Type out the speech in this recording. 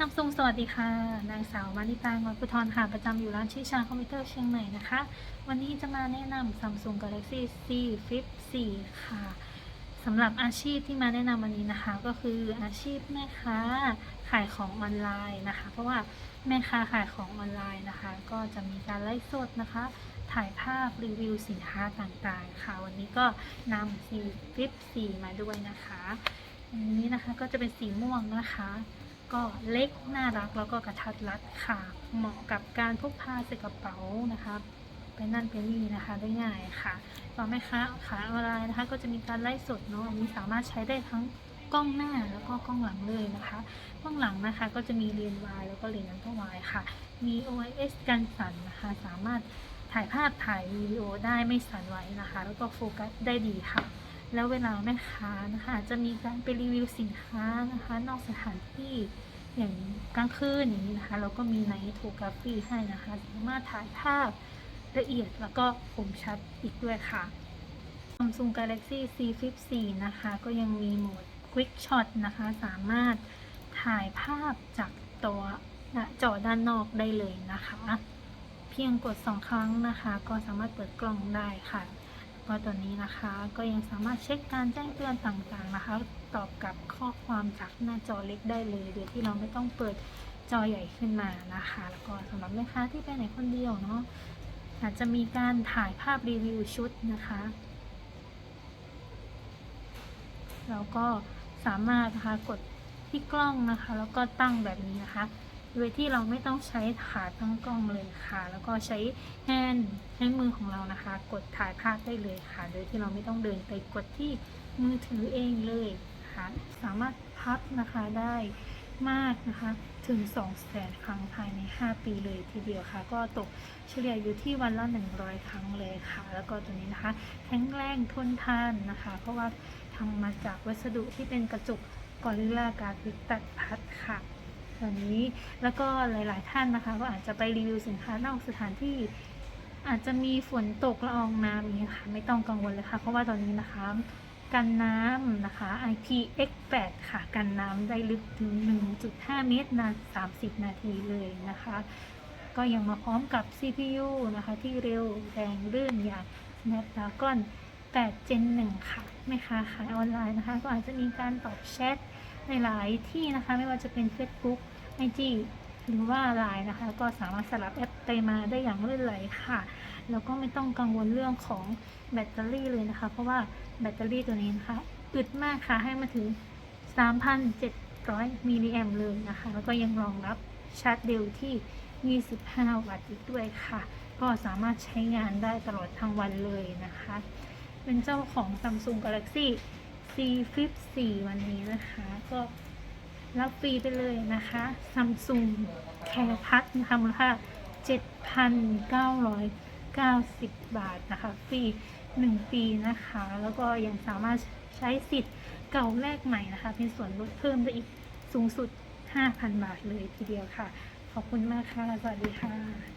ซัมซุงสวัสดีค่ะ นางสาวมานิตางอยพุทรค่ะ ประจำอยู่ร้านชิชาคอมพิวเตอร์เชียงใหม่นะคะ วันนี้จะมาแนะนำ Samsung Galaxy C Flip 4 ค่ะสำหรับอาชีพที่มาแนะนำวันนี้นะคะ ก็คืออาชีพแม่ค้าขายของออนไลน์นะคะ เพราะว่าแม่ค้าขายของออนไลน์นะคะ ก็จะมีการไลฟ์สดนะคะ ถ่ายภาพรีวิวสินค้าต่างๆ ค่ะ วันนี้ก็นำ C Flip 4 มาด้วยนะคะอันนี้นะคะก็จะเป็นสีม่วงนะคะ ก็เล็กน่ารักแล้วก็กระทัดรัดค่ะ เหมาะกับการพกพาใส่กระเป๋านะคะไปนั่นไปนี่นะคะได้ง่ายค่ะ ต่อแม่ค้าขายออนไลน์นะคะ ก็จะมีการไล่สดเนาะอันนี้สามารถใช้ได้ทั้งกล้องหน้าแล้วก็กล้องหลังเลยนะคะ กล้องหลังนะคะ ก็จะมีเลนส์วายแล้วก็เลนส์อัลตร้าไวด์ค่ะ มี OIS กันสั่นนะคะ สามารถถ่ายภาพถ่ายวิดีโอได้ไม่สั่นไหวนะคะ แล้วก็โฟกัสได้ดีค่ะ แล้วเวลาแม่ค้านะคะจะมีการไปรีวิวสินค้านะคะ นอกสถานที่อย่างกลางคืนอย่างนี้นะคะเราก็มีไนท์โทกราฟีให้นะคะสามารถถ่ายภาพละเอียดแล้วก็คมชัดอีกด้วยค่ะ Samsung Galaxy C Flip 4นะคะ ก็ยังมีโหมด Quick Shot นะคะ สามารถถ่ายภาพจากตัวจอด้านนอกได้เลยนะคะ เพียงกด 2 ครั้งนะคะ ก็สามารถเปิดกล้องได้ค่ะ ก็ตัวนี้นะคะก็ยังสามารถเช็คการแจ้งเตือนต่างๆนะคะ ตอบกับข้อความจากหน้าจอเล็กได้เลย โดยที่เราไม่ต้องเปิดจอใหญ่ขึ้นมานะคะ แล้วก็สำหรับแม่ค้าที่ไปไหนคนเดียวเนาะอาจจะมีการถ่ายภาพรีวิวชุดนะคะแล้วก็สามารถนะคะกดที่กล้องนะคะ แล้วก็ตั้งแบบนี้นะคะ โดยที่เราไม่ต้องใช้ขาตั้งกล้องเลยค่ะ แล้วก็ใช้แฮนด์ใช้มือของเรานะคะ กดถ่ายภาพได้เลยค่ะ โดยที่เราไม่ต้องเดินไปกดที่มือถือเองเลยค่ะ สามารถพับนะคะได้มากนะคะถึง 2 0 0แสนครั้งภายใน 5 ปีเลยทีเดียวค่ะ ก็ตกเฉลี่ยอยู่ที่วันละ 100 ครั้งเลยค่ะ แล้วก็ตัวนี้นะคะแข็งแรงทนทานนะคะ เพราะว่าทำมาจากวัสดุที่เป็นกระจกกอริลลาการ์ดตัดพัดค่ะ ตัวนี้ แล้วก็หลาย ๆ ท่านนะคะ ก็อาจจะไปรีวิวสินค้านอกสถานที่ อาจจะมีฝนตกละอองน้ำอย่างนี้ค่ะ ไม่ต้องกังวลเลยค่ะ เพราะว่าตอนนี้นะคะ กันน้ำนะคะ IPX8 ค่ะ กันน้ำได้ลึกถึง 1.5 เมตรนาน 30 นาทีเลยนะคะ ก็ยังมาพร้อมกับ CPU นะคะ ที่เร็วแรงลื่นอย่าง Snapdragon 8 Gen 1 ค่ะแม่ค้าขายออนไลน์นะคะ ก็อาจจะมีการตอบแชท หลายที่นะคะไม่ว่าจะเป็น Facebook IG หรือว่า Line นะคะ ก็สามารถสลับแอปไปมาได้อย่างลื่นไหลค่ะ แล้วก็ไม่ต้องกังวลเรื่องของแบตเตอรี่เลยนะคะ เพราะว่าแบตเตอรี่ตัวนี้นะคะอึดมากค่ะให้มาถึง 3,700มิลลิแอมเลยนะคะ แล้วก็ยังรองรับชาร์จเร็วที่ 25 วัตต์อีกด้วยค่ะ ก็สามารถใช้งานได้ตลอดทั้งวันเลยนะคะ เป็นเจ้าของ Samsung Galaxy C Flip 4วันนี้นะคะ ก็รับฟรีไปเลยนะคะ Samsung แคร์พัทนะคะมูลค่า7,990 บาทนะคะ ฟรี 1 ปีนะคะ แล้วก็ยังสามารถใช้สิทธิ์เก่าแลกใหม่นะคะ เป็นส่วนลดเพิ่มได้อีกสูงสุด 5,000 บาทเลยทีเดียวค่ะ ขอบคุณมากค่ะ สวัสดีค่ะ